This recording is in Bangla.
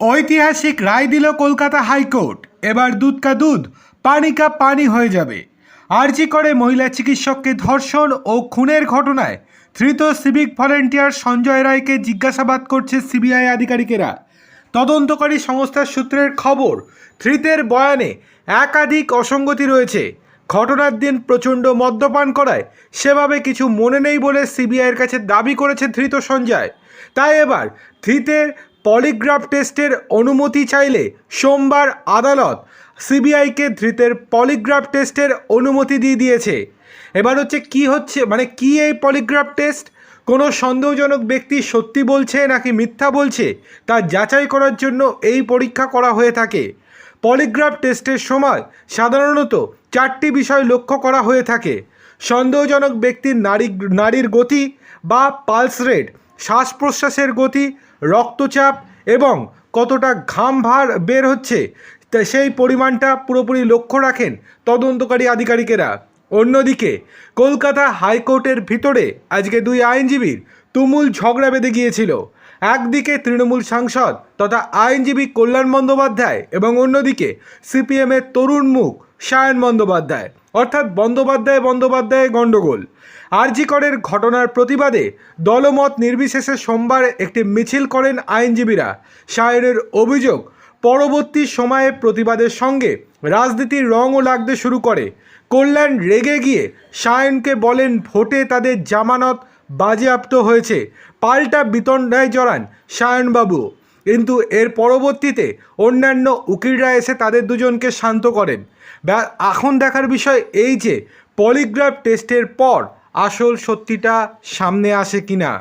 ঐতিহাসিক রায় দিল কলকাতা হাইকোর্ট। এবার দুধ কা দুধ, পানি কা পানি হয়ে যাবে। আরজি করে মহিলা চিকিৎসককে ধর্ষণ ও খুনের ঘটনায় ধৃত সিভিক ভলেন্টিয়ার সঞ্জয় রায়কে জিজ্ঞাসাবাদ করছে সিবিআই আধিকারিকেরা। তদন্তকারী সংস্থার সূত্রের খবর, ধৃতের বয়ানে একাধিক অসঙ্গতি রয়েছে। ঘটনার দিন প্রচণ্ড মদ্যপান করায় সেভাবে কিছু মনে নেই বলে সিবিআইয়ের কাছে দাবি করেছে ধৃত সঞ্জয়। তাই এবার ধৃতের পলিগ্রাফ টেস্টের অনুমতি চাইলে সোমবার আদালত সিবিআইকে ধৃতের পলিগ্রাফ টেস্টের অনুমতি দিয়ে দিয়েছে। এবার হচ্ছে কি হচ্ছে মানে কি এই পলিগ্রাফ টেস্ট? কোনো সন্দেহজনক ব্যক্তি সত্যি বলছে নাকি মিথ্যা বলছে তা যাচাই করার জন্য এই পরীক্ষা করা হয়ে থাকে। পলিগ্রাফ টেস্টের সময় সাধারণত চারটি বিষয় লক্ষ্য করা হয়ে থাকে। সন্দেহজনক ব্যক্তির নারী নারীর গতি বা পালস রেট শ্বাস প্রশ্বাসের গতি, রক্তচাপ এবং কতটা ঘাম ভার বের হচ্ছে সেই পরিমাণটা পুরোপুরি লক্ষ্য রাখেন তদন্তকারী আধিকারিকেরা। অন্যদিকে, কলকাতা হাইকোর্টের ভিতরে আজকে দুই আইনজীবীর তুমুল ঝগড়া বেঁধে গিয়েছিল। একদিকে তৃণমূল সাংসদ তথা আইনজীবী কল্যাণ বন্দ্যোপাধ্যায় এবং অন্যদিকে সিপিএমের তরুণ মুখ সায়ন বন্দ্যোপাধ্যায়, অর্থাৎ বন্দ্যোপাধ্যায় বন্দ্যোপাধ্যায় গণ্ডগোল। আরজিকরের ঘটনার প্রতিবাদে দলমত নির্বিশেষে সোমবার একটি মিছিল করেন আইনজীবীরা। সায়নের অভিযোগ, পরবর্তী সময়ে প্রতিবাদের সঙ্গে রাজনীতির রঙও লাগতে শুরু করে। কল্যাণ রেগে গিয়ে সায়নকে বলেন, ভোটে তাদের জামানত বাজেয়াপ্ত হয়েছে। পাল্টা বিতণ্ডায় জড়ান সায়নবাবু কিন্তু এর পরবর্তীতে অন্যান্য উকিলরা এসে তাদের দুজনকে শান্ত করেন। এখন দেখার বিষয় এই যে, পলিগ্রাফ টেস্টের পর আসল সত্যিটা সামনে আসে কিনা।